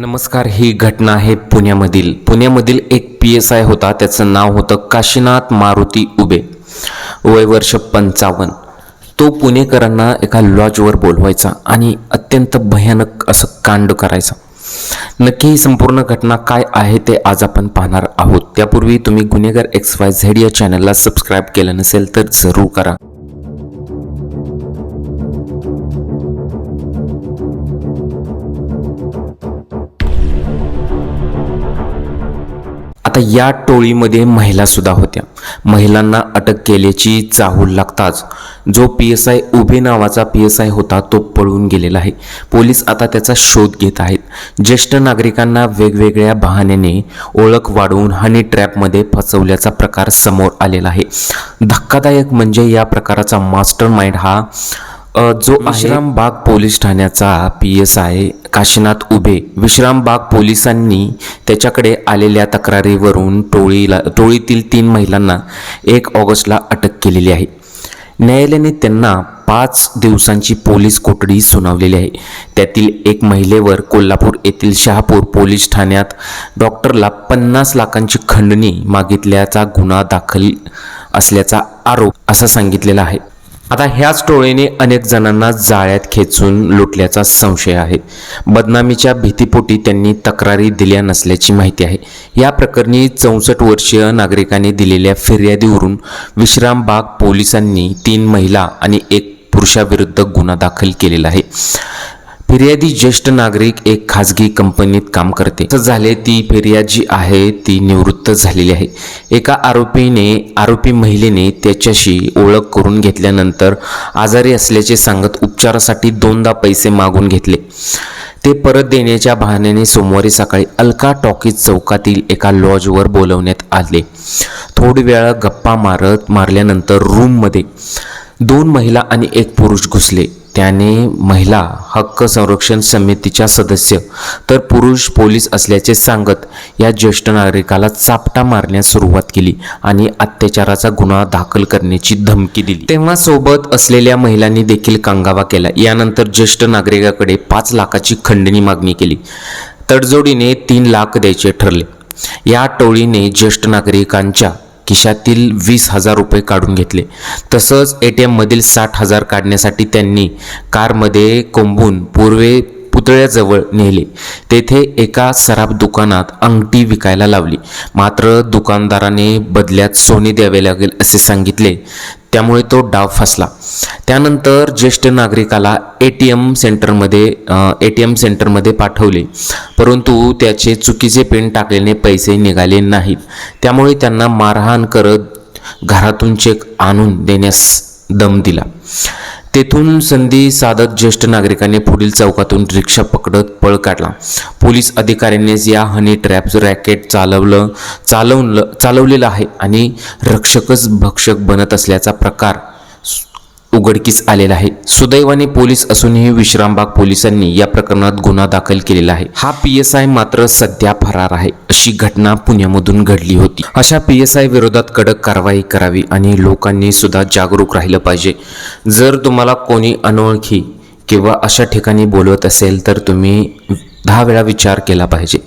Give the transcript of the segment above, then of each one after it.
नमस्कार ही घटना आहे पुण्यामधील. पुण्यामधील एक पी एस आय होता त्याचं नाव होतं काशीनाथ मारुती उबे. वय वर्ष पंचावन्न. तो पुणेकरांना एका लॉजवर बोलवायचा आणि अत्यंत भयानक असं कांड करायचा. नक्की ही संपूर्ण घटना काय आहे ते आज आपण पाहणार आहोत. त्यापूर्वी तुम्ही गुन्हेगार एक्स वाय झेड या चॅनलला सबस्क्राईब केलं नसेल तर जरूर करा. आता या टोळीमध्ये महिलासुद्धा होत्या. महिलांना अटक केल्याची चाहूल लागताच. जो पी एस आय उभे नावाचा पी एस आय होता तो पळून गेलेला आहे. पोलीस आता त्याचा शोध घेत आहेत. ज्येष्ठ नागरिकांना वेगवेगळ्या बहाण्याने ओळख वाढवून हनी ट्रॅपमध्ये फसवल्याचा प्रकार समोर आलेला आहे. धक्कादायक म्हणजे या प्रकाराचा मास्टर माइंड हा जो विश्रामबाग पोलीस ठाण्याचा P S I Kashinath Ubhe. Vishrambag पोलिसांनी त्याच्याकडे आलेल्या तक्रारीवरून टोळीला टोळीतील तीन महिलांना एक ऑगस्टला अटक केलेली आहे. न्यायालयाने त्यांना पाच दिवसांची पोलीस कोठडी सुनावलेली आहे. त्यातील एक महिलेवर कोल्हापूर येथील शहापूर पोलीस ठाण्यात डॉक्टरला पन्नास लाखांची खंडणी मागितल्याचा गुन्हा दाखल असल्याचा आरोप असं सांगितलेला आहे. आता ह्याच टोळीने अनेक जणांना जाळ्यात खेचून लुटल्याचा संशय आहे. बदनामीच्या भीतीपोटी त्यांनी तक्रारी दिल्या नसल्याची माहिती आहे. या प्रकरणी चौसष्ट वर्षीय नागरिकांनी दिलेल्या फिर्यादीवरून विश्रामबाग पोलिसांनी तीन महिला आणि एक पुरुषाविरुद्ध गुन्हा दाखल केलेला आहे. फिर्यादी ज्येष्ठ नागरिक एक खाजगी कंपनीत काम करते. असं झाले ती फिर्याद जी आहे ती निवृत्त झालेली आहे. एका आरोपीने आरोपी महिलेने त्याच्याशी ओळख करून घेतल्यानंतर आजारी असल्याचे सांगत उपचारासाठी दोनदा पैसे मागून घेतले. ते परत देण्याच्या बहाण्याने सोमवारी सकाळी अलका टॉकीज चौकातील एका लॉजवर बोलवण्यात आले. थोडी वेळा गप्पा मारत मारल्यानंतर रूममध्ये दोन महिला आणि एक पुरुष घुसले. त्याने महिला हक्क संरक्षण समितीच्या सदस्य तर पुरुष पोलीस असल्याचे सांगत या ज्येष्ठ नागरिकाला चापटा मारण्यास सुरुवात केली आणि अत्याचाराचा गुन्हा दाखल करण्याची धमकी दिली. तेव्हा सोबत असलेल्या महिलांनी देखील कांगावा केला. यानंतर ज्येष्ठ नागरिकाकडे पाच लाखाची खंडणी मागणी केली. तडजोडीने तीन लाख द्यायचे ठरले. या टोळीने ज्येष्ठ नागरिकांच्या खिशातील वीस हजार रुपये काढून घेतले. तसंच ए टी एममधील साठ हजार काढण्यासाठी त्यांनी कारमध्ये कोंबून पूर्वे पुतळ्याजवळ नेले. तेथे एका सराफ दुकानात अंगठी विकायला लावली. मात्र दुकानदाराने बदल्यात सोने द्यावे लागेल असे सांगितले. त्यामुळे तो डाव फसला. त्यानंतर ज्येष्ठ नागरिकाला ए टी एम सेंटरमध्ये ए टी एम सेंटरमध्ये पाठवले. परंतु त्याचे चुकीचे पिन टाकल्याने पैसे निघाले नाहीत. त्यामुळे त्यांना मारहाण करत घरातून चेक आणून देण्यास दम दिला. तेथून संधी साधत ज्येष्ठ नागरिकांनी पुढील चौकातून रिक्षा पकडत पळ काढला. पोलीस अधिकाऱ्यांनीच या हनी ट्रॅप्स रॅकेट चालवलं चालवलं चालवलेलं आहे आणि रक्षकच भक्षक बनत असल्याचा प्रकार उघडकीस आलेला आहे. सुदैवाने पोलीस असूनही विश्रामबाग पोलिसांनी या प्रकरणात गुन्हा दाखल केलेला आहे. हा पी एस आय मात्र सध्या फरार आहे. अशी घटना पुण्यामधून घडली होती. अशा पी एस आय विरोधात कडक कारवाई करावी आणि लोकांनी सुद्धा जागरूक राहिलं पाहिजे. जर तुम्हाला कोणी अनोळखी किंवा अशा ठिकाणी बोलवत असेल तर तुम्ही दहा वेळा विचार केला पाहिजे.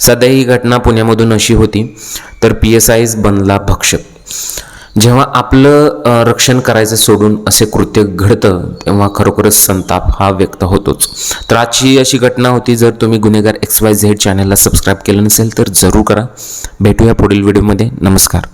सध्या ही घटना पुण्यामधून अशी होती तर पी एस आयच बनला भक्षक. जेव्हा आपलं रक्षण करायचं सोडून असे कृत्य घडतं तेव्हा खरोखरच संताप हा व्यक्त होतोच. तर आजची अशी घटना होती जर तुम्ही गुन्हेगार एक्स वाय झेड चॅनलला सबस्क्राईब केलं नसेल तर जरूर करा. भेटूया पुढील व्हिडिओमध्ये नमस्कार.